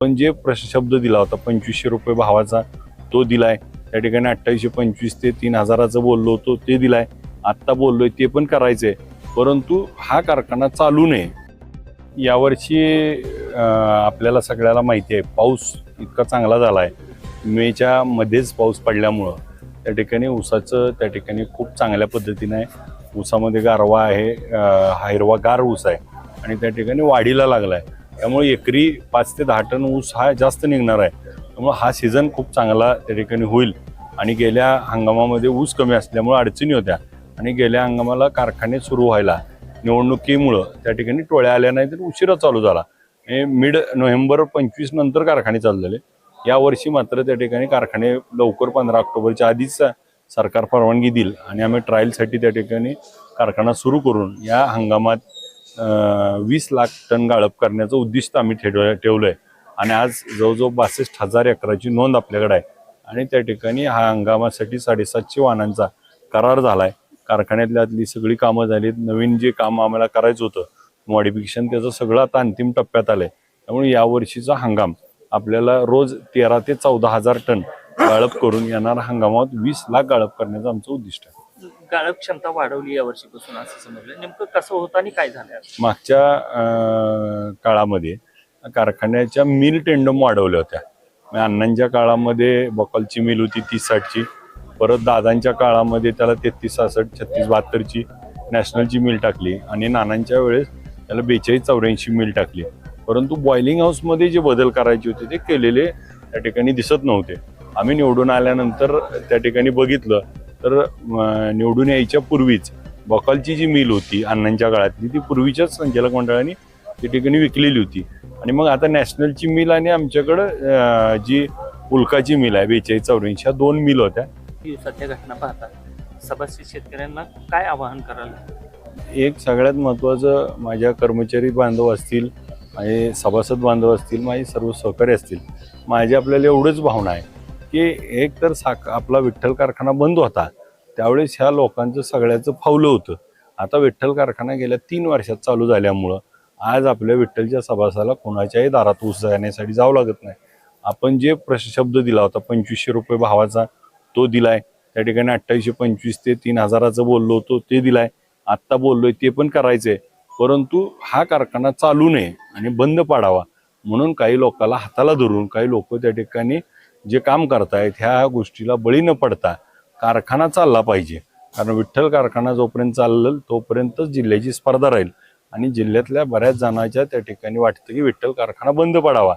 पण जे प्रश शब्द दिला होता पंचवीसशे रुपये भावाचा तो दिलाय. त्या ठिकाणी अठ्ठावीसशे पंचवीस ते तीन हजाराचं बोललो होतो ते दिलाय. आत्ता बोललोय ते पण करायचंय. परंतु हा कारखाना चालू नये. यावर्षी आपल्याला सगळ्याला माहिती आहे पाऊस इतका चांगला झाला आहे मेच्या मध्येच पाऊस पडल्यामुळं. त्या ठिकाणी ऊसाचं त्या ठिकाणी खूप चांगल्या पद्धतीनं आहे. ऊसामध्ये गारवा आहे हिरवा गार ऊस आहे. आणि त्या ठिकाणी वाढीला लागला आहे त्यामुळे एकरी पाच ते दहा टन ऊस हा जास्त निघणार आहे. त्यामुळे हा सीझन खूप चांगला त्या ठिकाणी होईल. आणि गेल्या हंगामामध्ये ऊस कमी असल्यामुळे अडचणी होत्या. आणि गेल्या हंगामाला कारखाने सुरू व्हायला निवडणुकीमुळं त्या ठिकाणी टोळ्या आल्या नाही तर उशिरा चालू झाला. हे मिड नोव्हेंबर पंचवीस नंतर कारखाने चालू झाले. यावर्षी मात्र त्या ठिकाणी कारखाने लवकर पंधरा ऑक्टोबरच्या आधीच सरकार परवानगी देईल. आणि आम्ही ट्रायलसाठी त्या ठिकाणी कारखाना सुरू करून या हंगामात वीस लाख टन गाळप करण्याचं उद्दिष्ट आम्ही ठेव ठेवलंय. आणि आज जवळजवळ बासष्ट हजार एकराची नोंद आपल्याकडे आहे. आणि त्या ठिकाणी हा हंगामासाठी साडेसातशे वाहनांचा करार झालाय. कारखान्यातल्यातली सगळी कामं झालीत. नवीन जे काम आम्हाला करायचं होतं मॉडिफिकेशन त्याचं सगळं आता अंतिम टप्प्यात आलंय. त्यामुळे यावर्षीचा हंगाम आपल्याला रोज तेरा ते चौदा हजार टन गाळप करून येणारा हंगामात वीस लाख गाळप करण्याचं आमचं उद्दिष्ट आहे. गाळप क्षमता वाढवली या वर्षीपासून असं समजलं. नेमकं कसं होतं आणि काय झालं? मागच्या काळामध्ये कारखान्याच्या मिल टेंडम वाढवल्या होत्या. म्हणजे अण्णांच्या काळामध्ये बकलची मिल होती तीस साठची. परत दादांच्या काळामध्ये त्याला तेहतीस सहासष्ट छत्तीस बहात्तरची नॅशनलची मिल टाकली. आणि नानांच्या वेळेस त्याला बेचाळीस चौऱ्याऐंशी मिल टाकली. परंतु बॉइलिंग हाऊसमध्ये जे बदल करायचे होते ते केलेले त्या ठिकाणी दिसत नव्हते. आम्ही निवडून आल्यानंतर त्या ठिकाणी बघितलं तर निवडून यायच्या पूर्वीच बकलची जी मिल होती अण्णांच्या काळातली ती पूर्वीच्याच संचालक मंडळाने त्या ठिकाणी विकलेली होती. आणि मग आता नॅशनलची मिल आणि आमच्याकडं जी उल्काची मिल आहे बेचाळीस चौऱ्याऐंशी ह्या दोन मिल होत्या. दिवसाच्या घटना पाहता सभासद शेतकऱ्यांना काय आवाहन कराल? एक सगळ्यात महत्त्वाचं माझ्या कर्मचारी बांधव असतील माझे सभासद बांधव असतील माझे सर्व सहकारी असतील माझी आपल्याला एवढंच भावना आहे. की एक तर साख आपला विठ्ठल कारखाना बंद होता. त्यावेळेस ह्या लोकांचं सगळ्याचं फावलं होतं. आता विठ्ठल कारखाना गेल्या तीन वर्षात चालू झाल्यामुळं आज आपल्या विठ्ठलच्या सभासाला कोणाच्याही दारात ऊस जाण्यासाठी जावं लागत नाही. आपण जे प्रश शब्द दिला होता पंचवीसशे रुपये भावाचा तो दिलाय. त्या ठिकाणी अठ्ठावीसशे पंचवीस ते तीन हजाराचं बोललो होतो ते दिलाय. आत्ता बोललोय ते पण करायचंय. परंतु हा कारखाना चालू नये आणि बंद पाडावा. म्हणून काही लोकाला हाताला धरून काही लोक त्या ठिकाणी जे काम करतायत ह्या गोष्टीला बळी न पडता कारखाना चालला पाहिजे. कारण विठ्ठल कारखाना जोपर्यंत चाललं तोपर्यंतच जिल्ह्याची स्पर्धा राहील. आणि जिल्ह्यातल्या बऱ्याच जणांच्या त्या ठिकाणी वाटतं की विठ्ठल कारखाना बंद पडावा.